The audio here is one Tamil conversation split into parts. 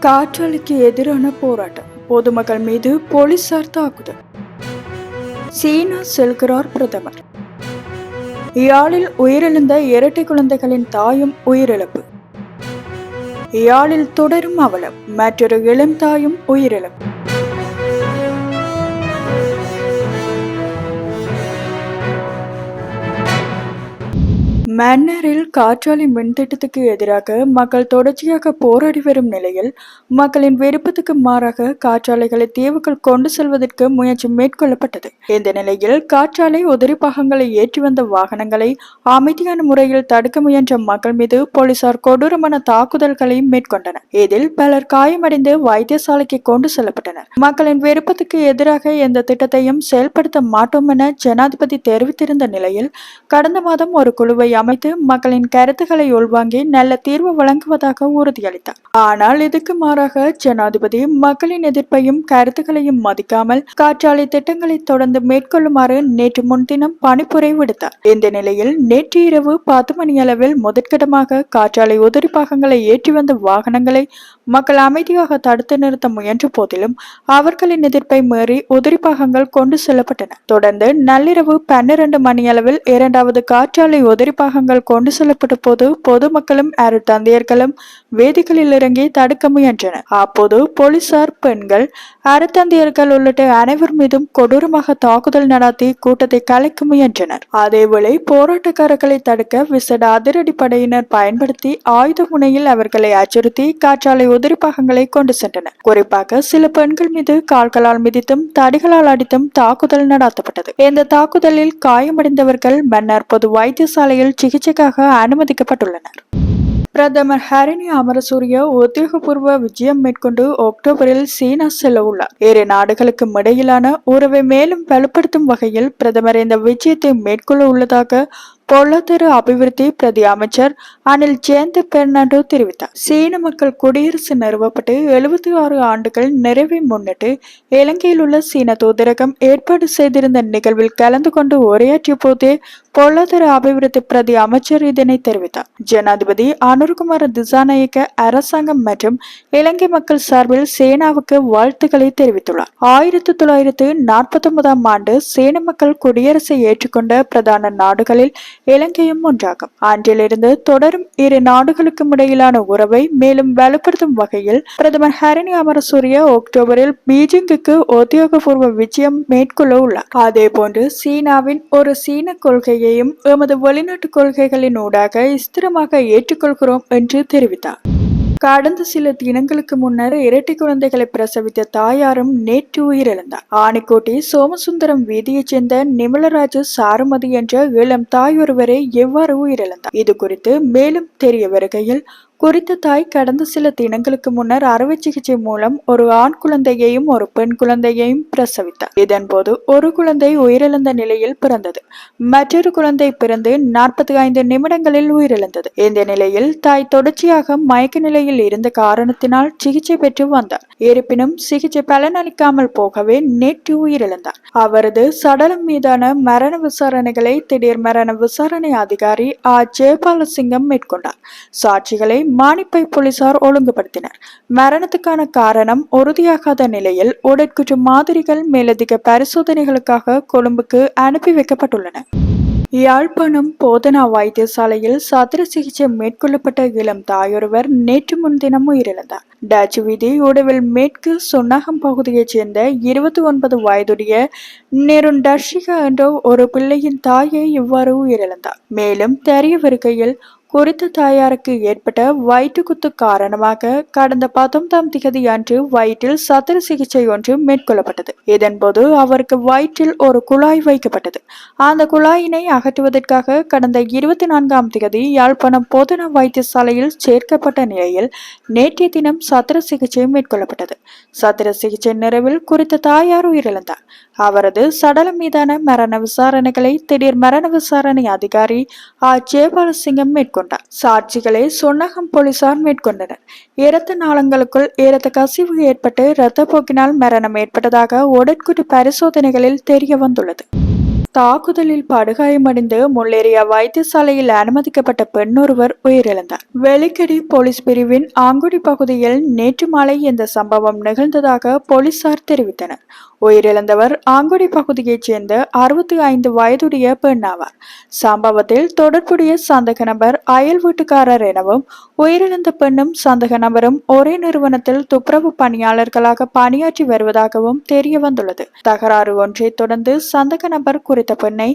காற்றாலைக்கு எதிரான போராட்டம். பொதுமக்கள் மீது போலீசார் தாக்குதல். சீனா செல்கிறார் பிரதமர். யாழில் உயிரிழந்த இரட்டை குழந்தைகளின் தாயும் உயிரிழப்பு. யாழில் தொடரும் அவலம். மற்றொரு இளம் தாயும் உயிரிழப்பு. மன்னரில் காற்றாலை மின்திட்டத்துக்கு எதிராக மக்கள் தொடர்ச்சியாக போராடி வரும் நிலையில் மக்களின் விருப்பத்துக்கு மாறாக காற்றாலைகளை தீவுகள் கொண்டு செல்வதற்கு முயற்சி மேற்கொள்ளப்பட்டது. இந்த நிலையில் காற்றாலை உதிரி பாகங்களை ஏற்றி வந்த வாகனங்களை அமைதியான முறையில் தடுக்க முயன்ற மக்கள் மீது போலீசார் கொடூரமான தாக்குதல்களை மேற்கொண்டனர். இதில் பலர் காயமடைந்து வைத்தியசாலைக்கு கொண்டு செல்லப்பட்டனர். மக்களின் விருப்பத்துக்கு எதிராக எந்த திட்டத்தையும் செயல்படுத்த மாட்டோம் என ஜனாதிபதி தெரிவித்திருந்த நிலையில் கடந்த மாதம் ஒரு குழுவை அமைத்து மக்களின் கருத்துக்களை உள்வாங்கி நல்ல தீர்வு வழங்குவதாக உறுதியளித்தார். ஆனால் இதுக்கு மாறாக ஜனாதிபதி மக்களின் எதிர்ப்பையும் கருத்துக்களையும் மதிக்காமல் காற்றாலை திட்டங்களை தொடர்ந்து மேற்கொள்ளுமாறு நேற்று முன்தினம் பணிப்புரை விடுத்தார். இந்த நிலையில் நேற்று இரவு பத்து மணி அளவில் முதற்கட்டமாக காற்றாலை உதிரி பாகங்களை ஏற்றி வந்த வாகனங்களை மக்கள் அமைதியாக தடுத்து நிறுத்த முயன்ற போதிலும் அவர்களின் எதிர்ப்பை மீறி உதிரி பாகங்கள் கொண்டு செல்லப்பட்டன. தொடர்ந்து நள்ளிரவு பன்னிரண்டு மணியளவில் இரண்டாவது காற்றாலை உதிரி பாக வாகனங்கள் கொண்டு செல்லப்பட்ட போது பொதுமக்களும் அருத்தந்தையர்களும் வேதிகளில் இறங்கி தடுக்க முயன்றனர். அப்போது போலீசார் பெண்கள் அருத்தந்தையர்கள் உள்ளிட்ட அனைவர் மீதும் கொடூரமாக தாக்குதல் நடத்தி கூட்டத்தை கலைக்க முயன்றனர். அதேவேளை போராட்டக்காரர்களை தடுக்க விசேட அதிரடி படையினர் பயன்படுத்தி ஆயுத முனையில் அவர்களை அச்சுறுத்தி காற்றாலை உதிரி பாகங்களை கொண்டு சென்றனர். குறிப்பாக சில பெண்கள் மீது கால்களால் மிதித்தும் தடிகளால் அடித்தும் தாக்குதல் நடத்தப்பட்டது. இந்த தாக்குதலில் காயமடைந்தவர்கள் மன்னர் பொது வைத்தியசாலையில் சிகிச்சைக்காக அனுமதிக்கப்பட்டுள்ளனர். பிரதமர் ஹரிணி அமரசூரிய உத்தியோகபூர்வ விஜயம் மேற்கொண்டு அக்டோபரில் சீனா செல்ல உள்ளார் இரு நாடுகளுக்கும் இடையிலான உறவை மேலும் வலுப்படுத்தும் வகையில் பிரதமர் இந்த விஜயத்தை மேற்கொள்ள உள்ளதாக பொருளாதார அபிவிருத்தி பிரதி அமைச்சர் அனில் ஜெயந்த் பெர்னாண்டோ தெரிவித்தார். சீன மக்கள் குடியரசு நிறுவப்பட்டு எழுபத்தி ஆறு ஆண்டுகள் நிறைவை முன்னிட்டு இலங்கையில் உள்ள சீன தூதரகம் ஏற்பாடு செய்திருந்த நிகழ்வில் கலந்து கொண்டு உரையாற்றிய போதே பொருளாதார அபிவிருத்தி பிரதி அமைச்சர் இதனை தெரிவித்தார். ஜனாதிபதி அனுர்குமார திசாநாயக்க அரசாங்கம் மற்றும் இலங்கை மக்கள் சார்பில் சேனாவுக்கு வாழ்த்துக்களை தெரிவித்துள்ளார். ஆயிரத்தி தொள்ளாயிரத்து நாற்பத்தி ஒன்பதாம் ஆண்டு சீன மக்கள் குடியரசை ஏற்றுக்கொண்ட பிரதான நாடுகளில் இலங்கையும் ஒன்றாகும். அன்றிலிருந்து தொடரும் இரு நாடுகளுக்கும் இடையிலான உறவை மேலும் வலுப்படுத்தும் வகையில் பிரதமர் ஹரணி அமரசூரிய அக்டோபரில் பீஜிங்குக்கு உத்தியோகபூர்வ விஜயம் மேற்கொள்ள உள்ளார். அதே போன்று சீனாவின் ஒரு சீன கொள்கையையும் எமது வெளிநாட்டு கொள்கைகளின் ஊடாக ஸ்திரமாக ஏற்றுக்கொள்கிறோம் என்று தெரிவித்தார். கடந்த சில தினங்களுக்கு முன்னர் இரட்டை குழந்தைகளை பிரசவித்த தாயாரும் நேற்று உயிரிழந்தார். ஆணிக்கோட்டை சோமசுந்தரம் வீதியைச் சேர்ந்த நிமலராஜு சாருமதி என்ற இளம் தாய் ஒருவரை எவ்வாறு உயிரிழந்தார்? இது குறித்து மேலும் தெரிய வருகையில் குறித்த தாய் கடந்த சில தினங்களுக்கு முன்னர் அறுவை சிகிச்சை மூலம் ஒரு ஆண் குழந்தையையும் ஒரு பெண் குழந்தையையும் பிரசவித்தார். இதன்போது ஒரு குழந்தை உயிரிழந்த நிலையில் பிறந்தது. மற்றொரு குழந்தை பிறந்து நாற்பத்தி ஐந்து நிமிடங்களில் உயிரிழந்தது. இந்த நிலையில் தாய் தொடர்ச்சியாக மயக்க நிலையில் இருந்த காரணத்தினால் சிகிச்சை பெற்று வந்தார். இருப்பினும் சிகிச்சை பலனளிக்காமல் போகவே நேற்று உயிரிழந்தார். அவரது சடலம் மீதான மரண விசாரணைகளை திடீர் மரண விசாரணை அதிகாரி ஆ ஜெயபாலசிங்கம் மேற்கொண்டார். சாட்சிகளை மானிப்பை போலீசார் ஒழுங்குபடுத்தினர். மரணத்துக்கான காரணம் உறுதியாகாத நிலையில் உடற்குற்று மாதிரிகள் மேலதிக பரிசோதனைகளுக்காக கொழும்புக்கு அனுப்பி வைக்கப்பட்டுள்ளன. யாழ்ப்பாணம் போதனா வைத்தியசாலையில் சத்திர சிகிச்சை மேற்கொள்ளப்பட்ட இளம் தாயொருவர் நேற்று முன்தினம் உயிரிழந்தார். டச்சு வீதி உடவில் மேற்கு சுன்னாகம் பகுதியைச் சேர்ந்த இருபத்தி ஒன்பது வயதுடைய நெருண்டர்ஷிகா என்ற ஒரு பிள்ளையின் தாயை இவ்வாறு உயிரிழந்தார். மேலும் தெரிய வருகையில் குறித்த தாயாருக்கு ஏற்பட்ட வயிற்றுக்குத்து காரணமாக கடந்த பத்தொன்பதாம் திகதி அன்று வயிற்றில் சத்திர சிகிச்சை ஒன்று மேற்கொள்ளப்பட்டது. இதன்போது அவருக்கு வயிற்றில் ஒரு குழாய் வைக்கப்பட்டது. அந்த குழாயினை அகற்றுவதற்காக கடந்த இருபத்தி நான்காம் திகதி யாழ்ப்பாணம் பொதுன வைத்தியசாலையில் சேர்க்கப்பட்ட நிலையில் நேற்றைய தினம் சத்திர சிகிச்சை மேற்கொள்ளப்பட்டது. சத்திர சிகிச்சை நிறைவில் குறித்த தாயார் உயிரிழந்தார். அவரது சடலம் மீதான மரண விசாரணைகளை திடீர் மரண விசாரணை அதிகாரி ஆ ஜெயபாலசிங்கம் மேற்கொண்டார் சாட்சிகளை சொன்னகம் போலீசார் மேற்கொண்டனர். இரத்த நாளங்களுக்குள் இரத்த கசிவு ஏற்பட்டு இரத்த போக்கினால் மரணம் ஏற்பட்டதாக உடற்குறி பரிசோதனைகளில் தெரிய வந்துள்ளது. தாக்குதலில் படுகாயமடைந்து முல்லேரியா வைத்தியசாலையில் அனுமதிக்கப்பட்ட பெண் ஒருவர் உயிரிழந்தார். வெலிக்கடி போலீஸ் பிரிவின் ஆங்குடி பகுதியில் நேற்று மாலை இந்த சம்பவம் நிகழ்ந்ததாக போலீசார் தெரிவித்தனர். உயிரிழந்தவர் ஆங்குடி பகுதியைச் சேர்ந்த அறுபத்தி ஐந்து வயதுடைய பெண் ஆவார் சம்பவத்தில் தொடர்புடைய சந்தக நபர் அயல் வீட்டுக்காரர் எனவும் உயிரிழந்த பெண்ணும் சந்தக நபரும் ஒரே நிறுவனத்தில் துப்புரவு பணியாளர்களாக பணியாற்றி வருவதாகவும் தெரிய வந்துள்ளது. தகராறு ஒன்றை தொடர்ந்து சந்தக நபர் குறித்த பெண்ணை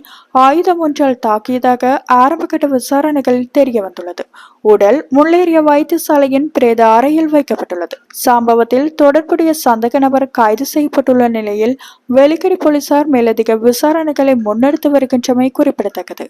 ஆயுதம் ஒன்றால் தாக்கியதாக ஆரம்பகட்ட விசாரணைகளில் தெரிய வந்துள்ளது. உடல் முள்ளேறிய வைத்தியசாலையின் பிரேத அறையில் வைக்கப்பட்டுள்ளது. சம்பவத்தில் தொடர்புடைய சந்தக நபர் கைது செய்யப்பட்டுள்ள நிலையில் வெளிக்கடி போலீசார் மேலதிக விசாரணைகளை முன்னெடுத்து வருகின்றமை குறிப்பிடத்தக்கது.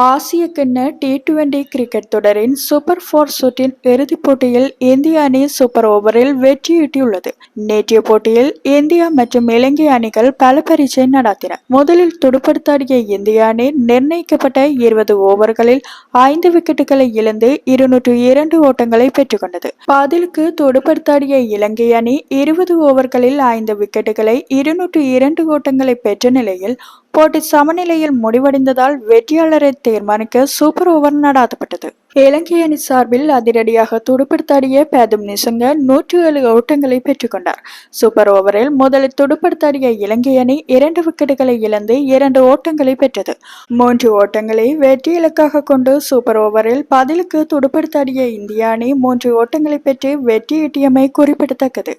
ஆசிய கிண்ண டி டுவெண்டி கிரிக்கெட் தொடரின் சூப்பர் போர் சுற்றின் இறுதிப் போட்டியில் இந்திய அணி சூப்பர் ஓவரில் வெற்றியீட்டியுள்ளது. நேற்றைய போட்டியில் இந்தியா மற்றும் இலங்கை அணிகள் பல பரீட்சை நடத்தின. முதலில் துடுப்படுத்தாடிய இந்திய அணி நிர்ணயிக்கப்பட்ட இருபது ஓவர்களில் ஐந்து விக்கெட்டுகளை இழந்து இருநூற்று இரண்டு ஓட்டங்களை பெற்றுக்கொண்டது. பதிலுக்கு துடுப்படுத்தாடிய இலங்கை அணி இருபது ஓவர்களில் ஐந்து விக்கெட்டுகளை இருநூற்று இரண்டு ஓட்டங்களை பெற்ற நிலையில் போட்டி சமநிலையில் முடிவடைந்ததால் வெற்றியாளரை தீர்மானிக்க சூப்பர் ஓவர் நடாத்தப்பட்டது. இலங்கை அணி சார்பில் அதிரடியாக துடுப்படுத்தாடிய பேதும் நிசங்க நூற்றி ஏழு ஓட்டங்களை பெற்றுக்கொண்டார் சூப்பர் ஓவரில் முதலில் துடுப்படுத்தாடிய இலங்கை அணி இரண்டு விக்கெட்டுகளை இழந்து இரண்டு ஓட்டங்களை பெற்றது. மூன்று ஓட்டங்களை வெற்றி இலக்காக கொண்டு சூப்பர் ஓவரில் பதிலுக்கு துடுப்படுத்தாடிய இந்திய அணி மூன்று ஓட்டங்களை பெற்று வெற்றியீட்டியமை குறிப்பிடத்தக்கது.